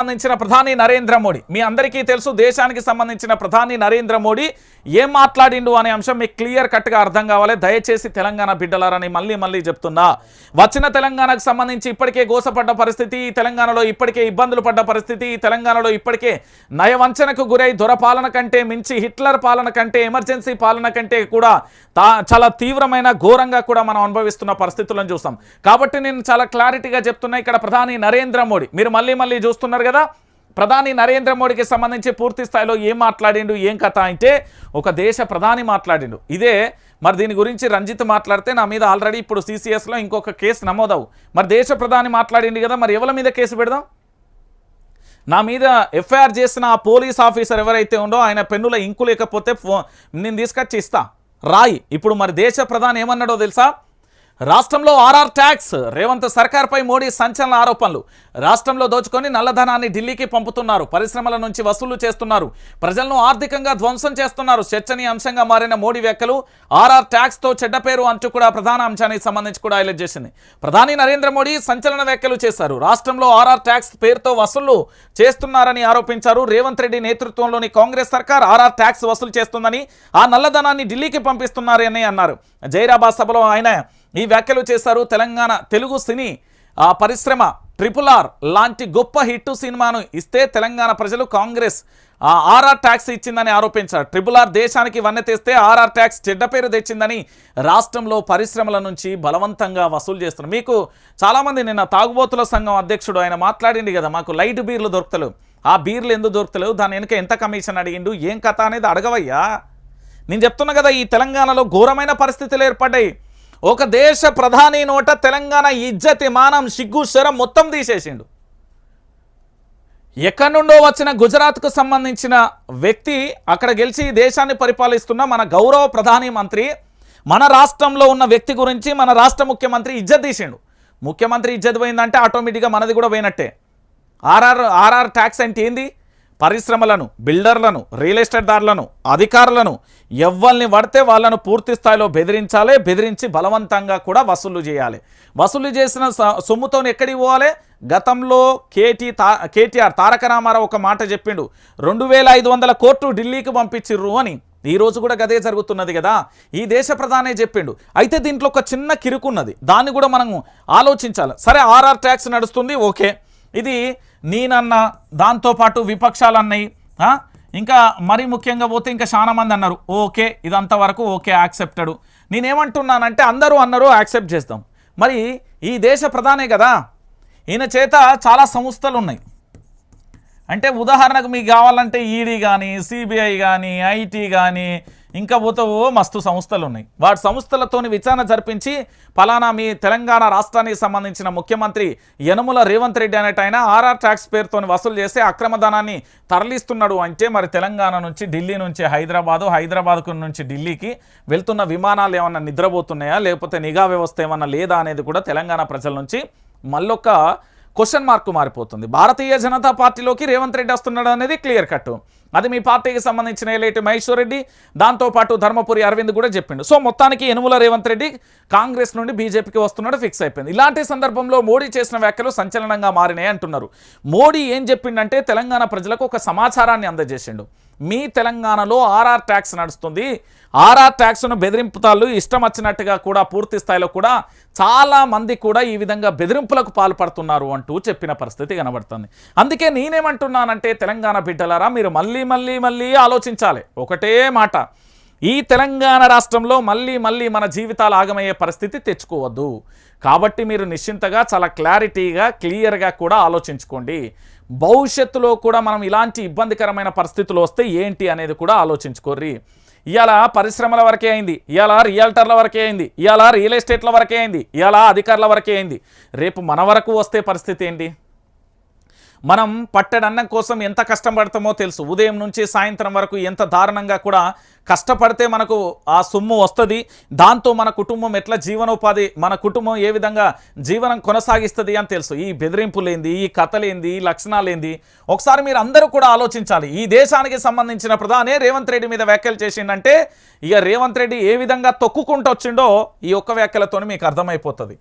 సంబంధించిన ప్రధాని నరేంద్ర మోడీ. మీ అందరికీ తెలుసు దేశానికి సంబంధించిన ప్రధాని నరేంద్ర మోడీ ఏం మాట్లాడిండు అనే అంశం మీకు క్లియర్ కట్గా అర్థం కావాలి. దయచేసి తెలంగాణ బిడ్డలారని మళ్ళీ మళ్ళీ చెప్తున్నా. వచ్చిన తెలంగాణకు సంబంధించి ఇప్పటికే గోసపడ్డ పరిస్థితి తెలంగాణలో ఇప్పటికే ఇబ్బందులు పడ్డ పరిస్థితి తెలంగాణలో ఇప్పటికే నయవంచనకు గురై దొరపాలన కంటే మించి హిట్లర్ పాలన కంటే ఎమర్జెన్సీ పాలన కంటే కూడా చాలా తీవ్రమైన ఘోరంగా కూడా మనం అనుభవిస్తున్న పరిస్థితులను చూస్తాం కాబట్టి నేను చాలా క్లారిటీగా చెప్తున్నా ఇక్కడ ప్రధాని నరేంద్ర మోడీ. మీరు మళ్ళీ మళ్ళీ చూస్తున్నారు కదా? ప్రధాని నరేంద్ర మోడీకి సంబంధించి పూర్తి స్థాయిలో ఏం మాట్లాడిండు ఏం కథ అంటే ఒక దేశ ప్రధాని మాట్లాడిండు. ఇదే మరి దీని గురించి రంజిత్ మాట్లాడితే నా మీద ఆల్రెడీ ఇప్పుడు సిసిఎస్లో ఇంకొక కేసు నమోదవు. మరి దేశ ప్రధాని మాట్లాడిండు కదా మరి ఎవరి మీద కేసు పెడదాం? నా మీద ఎఫ్ఐఆర్ చేసిన ఆ పోలీస్ ఆఫీసర్ ఎవరైతే ఉందో ఆయన పెన్నుల ఇంకు లేకపోతే ఫో నేను తీసుకొచ్చి ఇస్తా. రాయి. ఇప్పుడు మరి దేశ ప్రధాని ఏమన్నాడో తెలుసా? రాష్ట్రంలో ఆర్ఆర్ ట్యాక్స్ రేవంత్ సర్కార్పై మోడీ సంచలన ఆరోపణలు. రాష్ట్రంలో దోచుకొని నల్లధనాన్ని ఢిల్లీకి పంపుతున్నారు. పరిశ్రమల నుంచి వసూలు చేస్తున్నారు. ప్రజలను ఆర్థికంగా ధ్వంసం చేస్తున్నారు. చర్చనీయాంశంగా మారిన మోడీ వ్యాఖ్యలు ఆర్ఆర్ ట్యాక్స్తో చెడ్డ పేరు అంటూ కూడా ప్రధాన అంశానికి సంబంధించి కూడా హైలైట్ చేసింది. ప్రధాని నరేంద్ర మోడీ సంచలన వ్యాఖ్యలు చేశారు. రాష్ట్రంలో ఆర్ఆర్ ట్యాక్స్ పేరుతో వసూలు చేస్తున్నారని ఆరోపించారు. రేవంత్ రెడ్డి నేతృత్వంలోని కాంగ్రెస్ సర్కార్ ఆర్ఆర్ ట్యాక్స్ వసూలు చేస్తుందని ఆ నల్లధనాన్ని ఢిల్లీకి పంపిస్తున్నారని అన్నారు. జైరాబాద్ సభలో ఆయన ఈ వ్యాఖ్యలు చేశారు తెలంగాణ తెలుగు సినీ ఆ పరిశ్రమ ట్రిపుల్ ఆర్ లాంటి గొప్ప హిట్ సినిమాను ఇస్తే తెలంగాణ ప్రజలు కాంగ్రెస్ ఆర్ఆర్ ట్యాక్స్ ఇచ్చిందని ఆరోపించారు. ట్రిపుల్ ఆర్ దేశానికి వన్నె తెస్తే ఆర్ఆర్ ట్యాక్స్ చెడ్డ పేరు తెచ్చిందని రాష్ట్రంలో పరిశ్రమల నుంచి బలవంతంగా వసూలు చేస్తున్నారు. మీకు చాలామంది నిన్న తాగుబోతుల సంఘం అధ్యక్షుడు ఆయన మాట్లాడింది కదా మాకు లైట్ బీర్లు దొరుకుతలేవు. ఆ బీర్లు ఎందుకు దొరుకుతలేవు? దాని వెనుక ఎంత కమిషన్ అడిగిండు? ఏం కథ అనేది అడగవయ్యా. నేను చెప్తున్నా కదా ఈ తెలంగాణలో ఘోరమైన పరిస్థితులు ఏర్పడ్డాయి. ఒక దేశ ప్రధాని నోట తెలంగాణ ఇజ్జతి మానం సిగ్గు శరం మొత్తం తీసేసిండు. ఎక్కడి నుండో వచ్చిన గుజరాత్కు సంబంధించిన వ్యక్తి అక్కడ గెలిచి దేశాన్ని పరిపాలిస్తున్న మన గౌరవ ప్రధాని మంత్రి మన రాష్ట్రంలో ఉన్న వ్యక్తి గురించి మన రాష్ట్ర ముఖ్యమంత్రి ఇజ్జత్ తీసిండు. ముఖ్యమంత్రి ఇజ్జత్ పోయిందంటే ఆటోమేటిక్గా మనది కూడా పోయినట్టే. ఆర్ఆర్ ఆర్ఆర్ ట్యాక్స్ అంటే ఏంది? పరిశ్రమలను బిల్డర్లను రియల్ ఎస్టేట్ దారులను అధికారులను ఎవ్వల్ని పడితే వాళ్ళను పూర్తి స్థాయిలో బెదిరించాలి బెదిరించి బలవంతంగా కూడా వసూలు చేయాలి. వసూలు చేసిన సొమ్ముతో ఎక్కడికి పోవాలి? గతంలో కేటీ తా కేటీఆర్ తారక రామారావు ఒక మాట చెప్పిండు. రెండు వేల ఐదు వందల కోట్లు ఢిల్లీకి పంపించిర్రు అని. ఈ రోజు కూడా గదే జరుగుతున్నది కదా? ఈ దేశ ప్రధానే చెప్పిండు. అయితే దీంట్లో ఒక చిన్న కిరుకున్నది. దాన్ని కూడా మనం ఆలోచించాలి. సరే ఆర్ఆర్ ట్యాక్స్ నడుస్తుంది ఓకే. ఇది నేనన్నా దాంతోపాటు విపక్షాలు అన్నాయి ఇంకా మరీ ముఖ్యంగా పోతే ఇంకా చాలా మంది అన్నారు ఓకే ఇదంతా వరకు ఓకే యాక్సెప్టెడ్. నేనేమంటున్నానంటే అందరూ అన్నారు యాక్సెప్ట్ చేస్తాం. మరి ఈ దేశ ప్రధానే కదా. ఈయన చేత చాలా సంస్థలు ఉన్నాయి అంటే ఉదాహరణకు మీకు కావాలంటే ఈడీ కానీ సిబిఐ కానీ ఐటీ కానీ ఇంకా పోతే మస్తు సంస్థలు ఉన్నాయి వాటి సంస్థలతోని విచారణ జరిపించి ఫలానా మీ తెలంగాణ రాష్ట్రానికి సంబంధించిన ముఖ్యమంత్రి యనుముల రేవంత్ రెడ్డి అనేట ఆయన ఆర్ఆర్ ట్యాక్స్ పేరుతో వసూలు చేసి అక్రమ ధనాన్ని తరలిస్తున్నాడు అంటే మరి తెలంగాణ నుంచి ఢిల్లీ నుంచి హైదరాబాదు హైదరాబాద్ నుంచి ఢిల్లీకి వెళ్తున్న విమానాలు ఏమన్నా నిద్రపోతున్నాయా? లేకపోతే నిఘా వ్యవస్థ ఏమన్నా లేదా అనేది కూడా తెలంగాణ ప్రజల నుంచి మళ్ళొక్క క్వశ్చన్ మార్క్ మారిపోతుంది. భారతీయ జనతా పార్టీలోకి రేవంత్ రెడ్డి వస్తున్నాడు అనేది క్లియర్ కట్ అది మీ పార్టీకి సంబంధించిన ఏలేటి మహేశ్వర్ రెడ్డి దాంతోపాటు ధర్మపురి అరవింద్ కూడా చెప్పిండు. సో మొత్తానికి యనుమల రేవంత్ రెడ్డి కాంగ్రెస్ నుండి బీజేపీకి వస్తున్నాడు ఫిక్స్ అయిపోయింది. ఇలాంటి సందర్భంలో మోడీ చేసిన వ్యాఖ్యలు సంచలనంగా మారినాయి అంటున్నారు. మోడీ ఏం చెప్పిండంటే తెలంగాణ ప్రజలకు ఒక సమాచారాన్ని అందజేసిండు. మీ తెలంగాణలో ఆర్ఆర్ ట్యాక్స్ నడుస్తుంది. ఆర్ఆర్ ట్యాక్స్ను బెదిరింపుతాళ్ళు ఇష్టం వచ్చినట్టుగా కూడా పూర్తి స్థాయిలో కూడా చాలా మంది కూడా ఈ విధంగా బెదిరింపులకు పాల్పడుతున్నారు అంటూ చెప్పిన పరిస్థితి కనబడుతుంది. అందుకే నేనేమంటున్నానంటే తెలంగాణ బిడ్డలారా మీరు మళ్ళీ మళ్ళీ మళ్ళీ మళ్ళీ ఆలోచించాలి. ఒకటే మాట. ఈ తెలంగాణ రాష్ట్రంలో మళ్ళీ మళ్ళీ మన జీవితాలు ఆగమయ్యే పరిస్థితి తెచ్చుకోవద్దు. కాబట్టి మీరు నిశ్చింతగా చాలా క్లారిటీగా క్లియర్గా కూడా ఆలోచించుకోండి. భవిష్యత్తులో కూడా మనం ఇలాంటి ఇబ్బందికరమైన పరిస్థితులు వస్తే ఏంటి అనేది కూడా ఆలోచించుకోర్రి. ఇవాళ పరిశ్రమల వరకే అయింది. ఇవాళ రియల్టర్ల వరకే అయింది. ఇవాళ రియల్ ఎస్టేట్ల వరకే అయింది. ఇవాళ అధికారుల వరకే అయింది. రేపు మన వరకు వస్తే పరిస్థితి ఏంటి? మనం పట్టెడన్నం కోసం ఎంత కష్టపడతామో తెలుసు. ఉదయం నుంచి సాయంత్రం వరకు ఎంత దారుణంగా కూడా కష్టపడితే మనకు ఆ సొమ్ము వస్తుంది. దాంతో మన కుటుంబం ఎట్లా జీవనోపాధి మన కుటుంబం ఏ విధంగా జీవనం కొనసాగిస్తుంది అని తెలుసు. ఈ బెదిరింపులేంది ఈ కథలేంది ఈ లక్షణాలేంది. ఒకసారి మీరు అందరూ కూడా ఆలోచించాలి. ఈ దేశానికి సంబంధించిన ప్రధానే రేవంత్ రెడ్డి మీద వ్యాఖ్యలు చేసిండంటే ఇక రేవంత్ రెడ్డి ఏ విధంగా తొక్కుకుంటూ వచ్చిండో ఈ ఒక్క వ్యాఖ్యలతో మీకు అర్థమైపోతుంది.